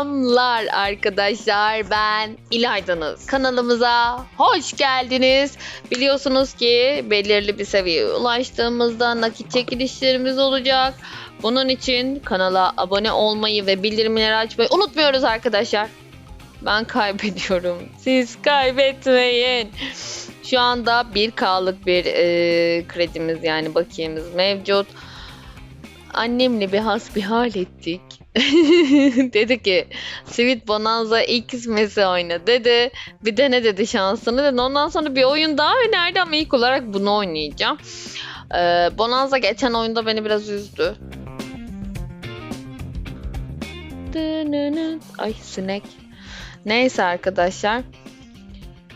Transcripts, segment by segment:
Selamlar arkadaşlar ben İlaydınız. Kanalımıza hoş geldiniz. Biliyorsunuz ki belirli bir seviyeye ulaştığımızda nakit çekilişlerimiz olacak. Bunun için kanala abone olmayı ve bildirimleri açmayı unutmuyoruz arkadaşlar. Ben kaybediyorum. Siz kaybetmeyin. Şu anda 1K'lık bir e, kredimiz yani bakiyemiz mevcut. Annemle bir hasbihal ettik. dedi ki Sweet Bonanza ilk ismesi oyna dedi. Bir de dedi şansını dedi. Ondan sonra bir oyun daha önerdi ama ilk olarak bunu oynayacağım. Ee, Bonanza geçen oyunda beni biraz üzdü. Ay sinek. Neyse arkadaşlar.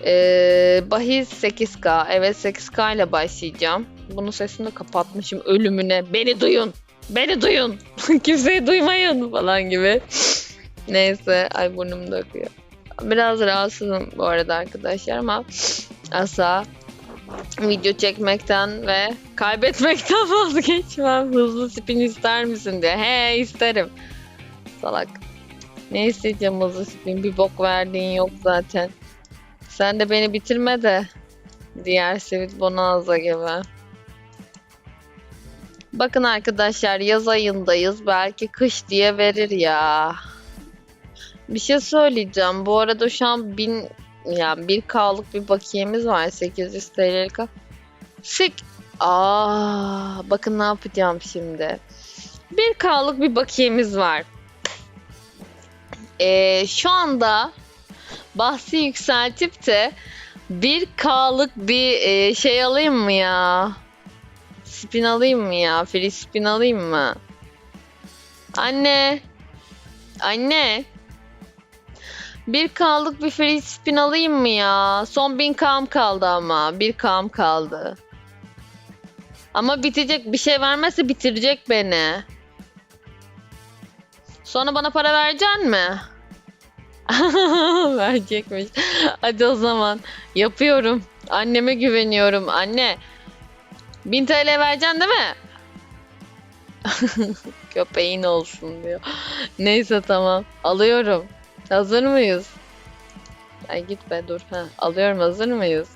Ee, bahis 8K. Evet 8K ile başlayacağım. Bunun sesini kapatmışım ölümüne. Beni duyun. Beni duyun. Kimseyi duymayın falan gibi. Neyse. Ay burnum da akıyor. Biraz rahatsızım bu arada arkadaşlar ama asla video çekmekten ve kaybetmekten vazgeçmem. Hızlı spin ister misin diye. He isterim. Salak. Ne isteyeceğim hızlı spin? Bir bok verdiğin yok zaten. Sen de beni bitirme de. Diğer Sweet Bonanza gibi. Bakın arkadaşlar yaz ayındayız. Belki kış diye verir ya. Bir şey söyleyeceğim. Bu arada şu an 1000 yani 1K'lık bir bakiyemiz var. 800 TL'lik. Sik. Aa, bakın ne yapacağım şimdi. 1K'lık bir bakiyemiz var. Ee, şu anda bahsi yükseltip de 1K'lık bir e, şey alayım mı ya? Spin alayım mı ya? Free spin alayım mı? Anne. Anne. 1K'lık bir free spin alayım mı ya? Son 1000K'm kaldı ama. 1K'm kaldı. Ama bitecek. Bir şey vermezse bitirecek beni. Sonra bana para vereceksin mi? Verecekmiş. Hadi o zaman. Yapıyorum. Anneme güveniyorum. Anne. 1000 TL vereceksin değil mi? Köpeğin olsun diyor. Neyse tamam. Alıyorum. Hazır mıyız? Ay git be dur. Ha, alıyorum hazır mıyız?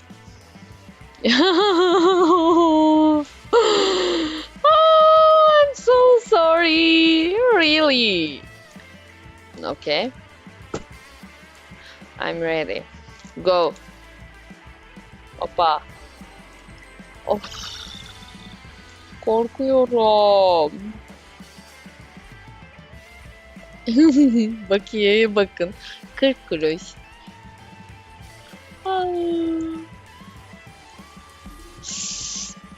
oh, I'm so sorry. Really. Okay. I'm ready. Go. Hoppa. Of. Korkuyorum. Bakiyeye bakın. 40 kuruş. Ay.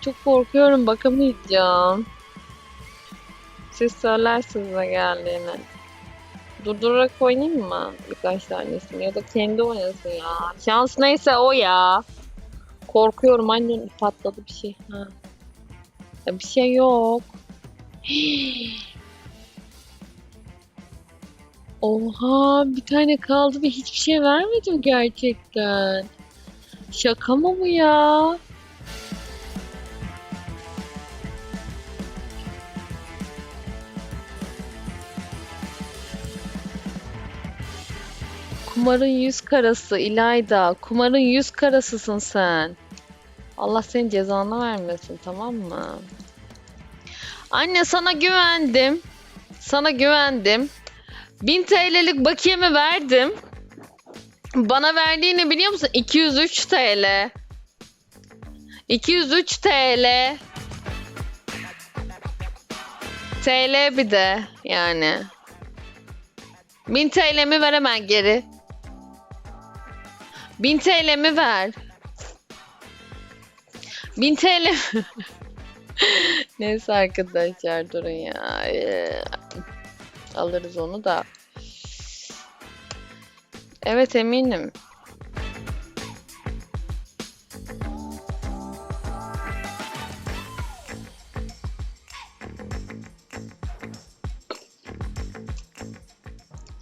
Çok korkuyorum bakamayacağım. Siz söylersiniz ne geldiğini. Durdurarak oynayayım mı birkaç tanesini ya da kendi oynasın ya. Şans neyse o ya. Korkuyorum annen patladı bir şey. Ha. Ya bir şey yok. Oha bir tane kaldı ve hiçbir şey vermedim gerçekten. Şaka mı bu ya? Kumarın yüz karası İlayda. Kumarın yüz karasısın sen. Allah senin cezanı vermesin tamam mı? Anne sana güvendim. Sana güvendim. 1000 TL'lik bakiyemi verdim. Bana verdiğini biliyor musun? 203 TL. 203 TL. TL bir de yani. 1000 TL'mi ver hemen geri. 1000 TL'mi ver. 1000 TL Neyse arkadaşlar durun ya. Ee, Alırız onu da. Evet eminim.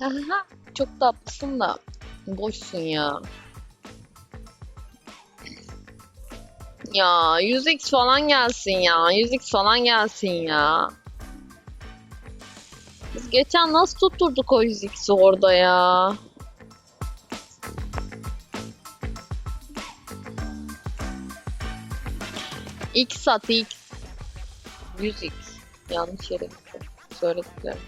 Aha, çok tatlısın da boşsun ya. Ya 100x falan gelsin ya. 100x falan gelsin ya. Biz geçen nasıl tutturduk o 100x'i orada ya? X at X. 100x. Yanlış yere. Söylediklerim.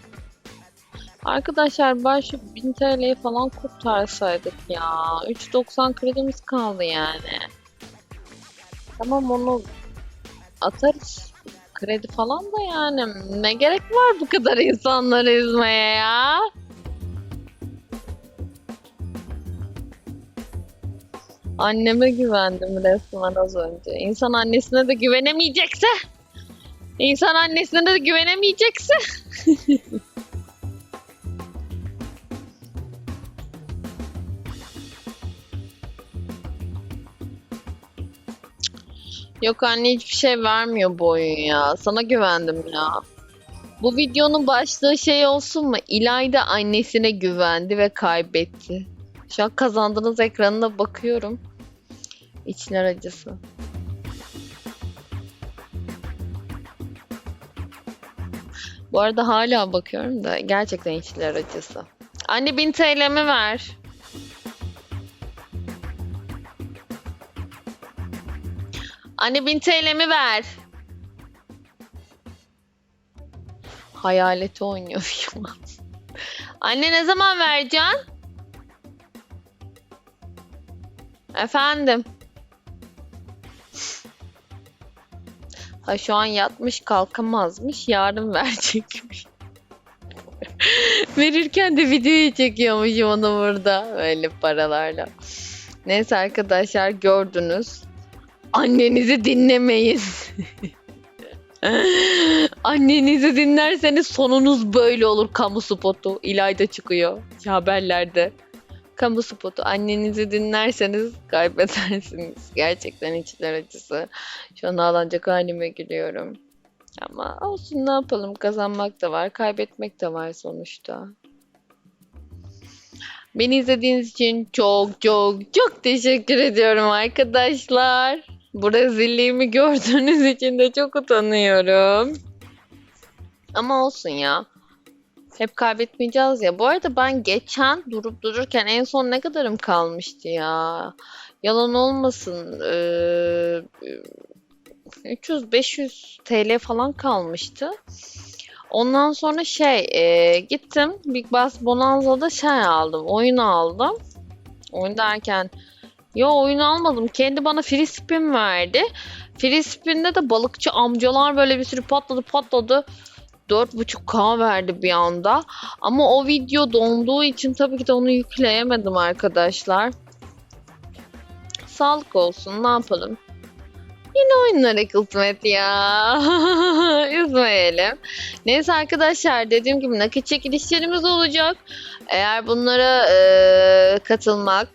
Arkadaşlar şu 1000 TL'yi falan kurtarsaydık ya. 3.90 kredimiz kaldı yani. Tamam onu atarız. Kredi falan da yani. Ne gerek var bu kadar insanları üzmeye ya? Anneme güvendim resmen az önce. İnsan annesine de güvenemeyecekse İnsan annesine de güvenemeyecekse Yok anne hiçbir şey vermiyor bu oyun ya. Sana güvendim ya. Bu videonun başlığı şey olsun mu? İlayda annesine güvendi ve kaybetti. Şu an kazandığınız ekranına bakıyorum. İçler acısı. Bu arada hala bakıyorum da gerçekten içler acısı. Anne 1000 TL'mi ver. Anne 1000 TL'mi ver. Hayaleti oynuyor şu an. Anne ne zaman vereceksin? Efendim. Ha şu an yatmış kalkamazmış. Yarın verecekmiş. Verirken de videoyu çekiyormuşum onu burada. Öyle paralarla. Neyse arkadaşlar gördünüz. Annenizi dinlemeyin. Annenizi dinlerseniz sonunuz böyle olur. Kamu spotu. İlayda çıkıyor haberlerde. Kamu spotu. Annenizi dinlerseniz kaybedersiniz. Gerçekten içler acısı. Şu an ağlanacak halime gülüyorum. Ama olsun ne yapalım. Kazanmak da var. Kaybetmek de var sonuçta. Beni izlediğiniz için çok çok çok teşekkür ediyorum arkadaşlar. Bu rezilliğimi gördüğünüz için de çok utanıyorum. Ama olsun ya. Hep kaybetmeyeceğiz ya. Bu arada ben geçen durup dururken en son ne kadarım kalmıştı ya. Yalan olmasın. Ee, 300-500 TL falan kalmıştı. Ondan sonra şey e, gittim Big Bass Bonanza'da şey aldım. Oyun aldım. Oyun derken yo oyun almadım. Kendi bana free spin verdi. Free spin'de de balıkçı amcalar böyle bir sürü patladı patladı. 4.5k verdi bir anda. Ama o video donduğu için tabii ki de onu yükleyemedim arkadaşlar. Sağlık olsun ne yapalım. Yine oyunlara kısmet ya. Üzmeyelim. Neyse arkadaşlar dediğim gibi nakit çekilişlerimiz olacak. Eğer bunlara e, katılmak,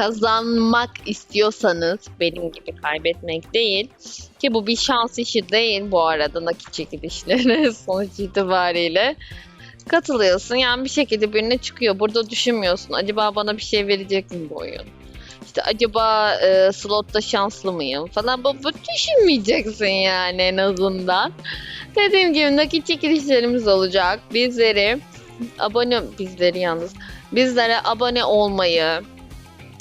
kazanmak istiyorsanız benim gibi kaybetmek değil ki bu bir şans işi değil bu arada nakit çekilişleri sonuç itibariyle. Katılıyorsun yani bir şekilde birine çıkıyor. Burada düşünmüyorsun. Acaba bana bir şey verecek mi bu oyun? İşte acaba e, slotta şanslı mıyım falan? Bu, bu düşünmeyeceksin yani en azından. Dediğim gibi nakit çekilişlerimiz olacak. Bizleri abone bizleri yalnız bizlere abone olmayı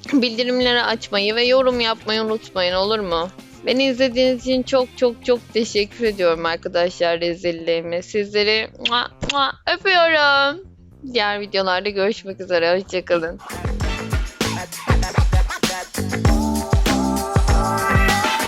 bildirimleri açmayı ve yorum yapmayı unutmayın olur mu? Beni izlediğiniz için çok çok çok teşekkür ediyorum arkadaşlar rezilliğimi. Sizleri mua, mua, öpüyorum. Diğer videolarda görüşmek üzere. Hoşçakalın.